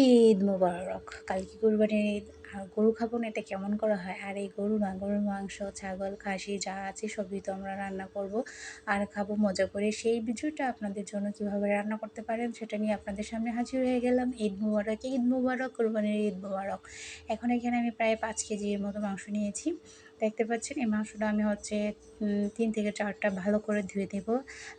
ঈদ মোবারক। কালকে কুরবানির ঈদ। আর গরু খাব না, এটা কেমন করা হয়? আর এই গরু না, গরুর মাংস, ছাগল, খাসি, যা আছে সবই তো আমরা রান্না করব। আর খাব মজা করে। সেই ভিডিওটা আপনাদের জন্য কীভাবে রান্না করতে পারেন, সেটা নিয়ে আপনাদের সামনে হাজির হয়ে গেলাম। ঈদ মুবারক ঈদ মুবারক, কুরবানির ঈদ মুবারক। এখন এখানে আমি প্রায় পাঁচ কেজির মতো মাংস নিয়েছি। দেখতে পাচ্ছেন, এই মাংসটা আমি হচ্ছে তিন থেকে চারটা ভালো করে ধুয়ে দেব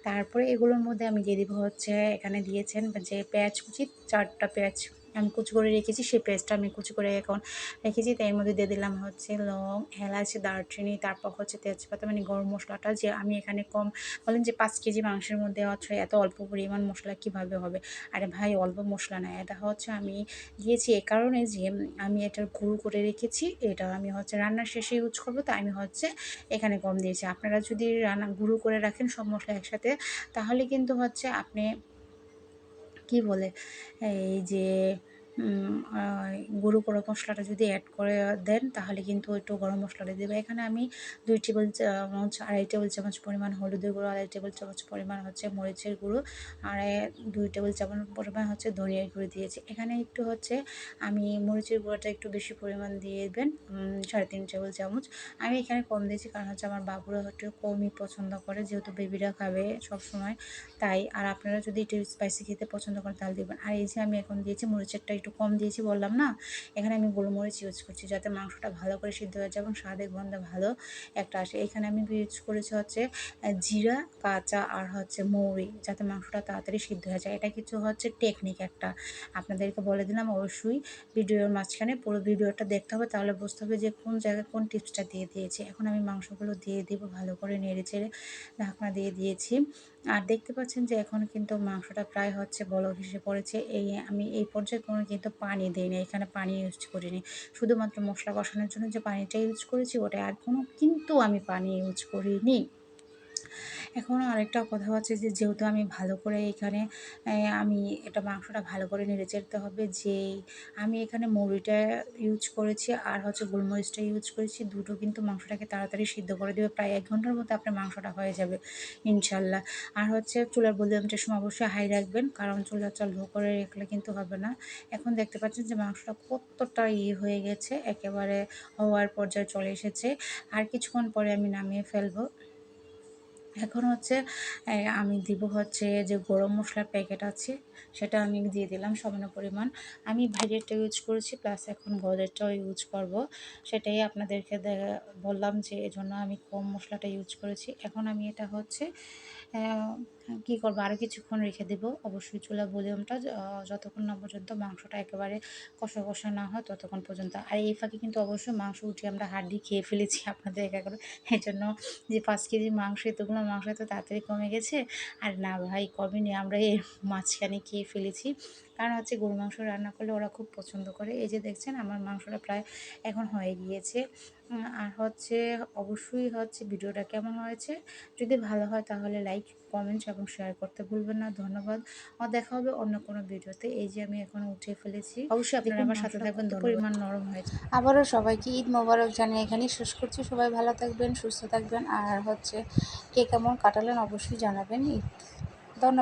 তারপরে এগুলোর মধ্যে আমি দিয়ে দেবো হচ্ছে, এখানে দিয়েছেন যে পেঁয়াজ কুচি, চারটা পেঁয়াজ আমি কুচি করে রেখেছি, সেই পেস্টটা আমি কুচি করে এখন রেখেছি। তাই এর মধ্যে দিয়ে দিলাম হচ্ছে লং, এলাচ, দারচিনি, তারপর হচ্ছে তেজপাতা মানে গরম মশলাটা যে আমি এখানে কম বলেন যে পাঁচ কেজি মাংসের মধ্যে হচ্ছে এত অল্প পরিমাণ মশলা কীভাবে হবে? আরে ভাই, অল্প মশলা না, এটা হচ্ছে আমি দিয়েছি এ কারণে যে আমি এটার গুঁড়ো করে রেখেছি, এটা আমি হচ্ছে রান্নার শেষে ইউজ করব, তাই আমি হচ্ছে এখানে কম দিয়েছি। আপনারা যদি রান্না গুঁড়ো করে রাখেন সব মশলা একসাথে, তাহলে কিন্তু হচ্ছে আপনি কি বলে? এই যে গুঁড়ো করা মশলাটা যদি অ্যাড করে দেন, তাহলে কিন্তু একটু গরম মশলাটা দেবে। এখানে আমি দুই টেবিল চামচ, আড়াই টেবিল চামচ পরিমাণ হলুদের গুঁড়ো, আড়াই টেবিল চামচ পরিমাণ হচ্ছে মরিচের গুঁড়ো, আর দুই টেবিল চামচ পরিমাণ হচ্ছে ধনিয়ার গুঁড়ো দিয়েছি। এখানে একটু হচ্ছে আমি মরিচের গুঁড়োটা একটু বেশি পরিমাণ দিয়ে দেবেন সাড়ে তিন টেবিল চামচ। আমি এখানে কম দিয়েছি কারণ হচ্ছে আমার বাবুরা একটু কমই পছন্দ করে, যেহেতু বেবিরা খাবে সবসময়, তাই। আর আপনারা যদি একটু স্পাইসি খেতে পছন্দ করেন, তাহলে দেবেন। আর এই যে আমি এখন দিয়েছি মরিচেরটা একটু কম দিয়েছি বললাম না? এখানে আমি গোলমরিচ ইউজ করছি যাতে মাংসটা ভালো করে সিদ্ধ হয়ে যায় এবং স্বাদের গন্ধ ভালো একটা আসে। এখানে আমি ইউজ করেছি হচ্ছে জিরা, কাঁচা আর হচ্ছে মৌরি যাতে মাংসটা তাড়াতাড়ি সিদ্ধ হয়ে যায়। এটা কিছু হচ্ছে টেকনিক একটা। আপনাদেরকে বলে দিলাম অবশ্যই ভিডিওর মাঝখানে পুরো ভিডিওটা দেখতে হবে তাহলে বুঝতে হবে যে কোন জায়গায় কোন টিপসটা দিয়ে দিয়েছি। এখন আমি মাংসগুলো দিয়ে দিব ভালো করে নেড়ে চেড়ে ঢাকনা দিয়ে দিয়েছি। আর দেখতে পাচ্ছেন যে এখন কিন্তু মাংসটা প্রায় হচ্ছে বল ভেসে পড়েছে। এই আমি এই পর্যায়ে কোনো কিন্তু পানি দিইনি, এখানে পানি ইউজ করিনি। শুধুমাত্র মশলা কষানোর জন্য যে পানিটা ইউজ করেছি ওটা আর কোনো কিন্তু আমি পানি ইউজ করিনি। এখন আরেকটা কথা হচ্ছে যে, যেহেতু আমি ভালো করে এখানে আমি এটা মাংসটা ভালো করে নেড়ে চেড়তে হবে যে আমি এখানে মুড়িটা ইউজ করেছি আর হচ্ছে গোলমরিচটা ইউজ করেছি, দুটো কিন্তু মাংসটাকে তাড়াতাড়ি সিদ্ধ করে দেবে, প্রায় এক ঘণ্টার মধ্যে আপনার মাংসটা হয়ে যাবে, ইনশাল্লাহ। আর হচ্ছে চুলার ভলিউমটার সময় অবশ্যই হাই রাখবেন, কারণ চুলাটা লো করে রাখলে কিন্তু হবে না। এখন দেখতে পাচ্ছেন যে, মাংসটা কতটা ইয়ে হয়ে গেছে, একেবারে হওয়ার পর্যায়ে চলে এসেছে। আর কিছুক্ষণ পরে আমি নামিয়ে ফেলব। এখন হচ্ছে আমি দিব হচ্ছে যে গরম মশলার প্যাকেট আছে, সেটা আমি দিয়ে দিলাম সমান পরিমাণ। আমি ভাইরেরটা ইউজ করেছি প্লাস এখন গজেরটাও ইউজ করব। সেটাই আপনাদেরকে বললাম যে এজন্য আমি কম মশলাটা ইউজ করেছি। এখন আমি এটা হচ্ছে কী করব? আরও কিছুক্ষণ রেখে দেবো। অবশ্যই চুলা ভলিউমটা যতক্ষণ না পর্যন্ত মাংসটা একেবারে কষা কষা না হয় ততক্ষণ পর্যন্ত। আর এই ফাঁকে কিন্তু অবশ্যই মাংস উঠিয়ে আমরা হাড্ডি খেয়ে ফেলেছি আপনাদের একা করে। এই জন্য যে পাঁচ কেজি মাংস, এতগুলো মাংস এত তাড়াতাড়ি কমে গেছে। আর না ভাই কমেনি আমরা এর মাঝখানে খেয়ে ফেলেছি। কারণ হচ্ছে গরু মাংস রান্না করলে ওরা খুব পছন্দ করে। এই যে দেখছেন, আমার মাংসটা প্রায় এখন হয়ে গিয়েছে। আর হচ্ছে অবশ্যই হচ্ছে ভিডিওটা কেমন হয়েছে? যদি ভালো হয় তাহলে লাইক কমেন্টস এবং শেয়ার করতে ভুলবেন না। ধন্যবাদ। আর দেখা হবে অন্য কোনো ভিডিওতে। এই যে আমি এখন উঠে ফেলেছি। অবশ্যই আপনারা আমার সাথে থাকবেন। পরিমাণ নরম হয়েছে আবারও সবাইকে ঈদ মোবারক জানিয়ে এখানেই শেষ করছি। সবাই ভালো থাকবেন সুস্থ থাকবেন। আর হচ্ছে কে কেমন কাটালেন অবশ্যই জানাবেন। ঈদ। ধন্যবাদ।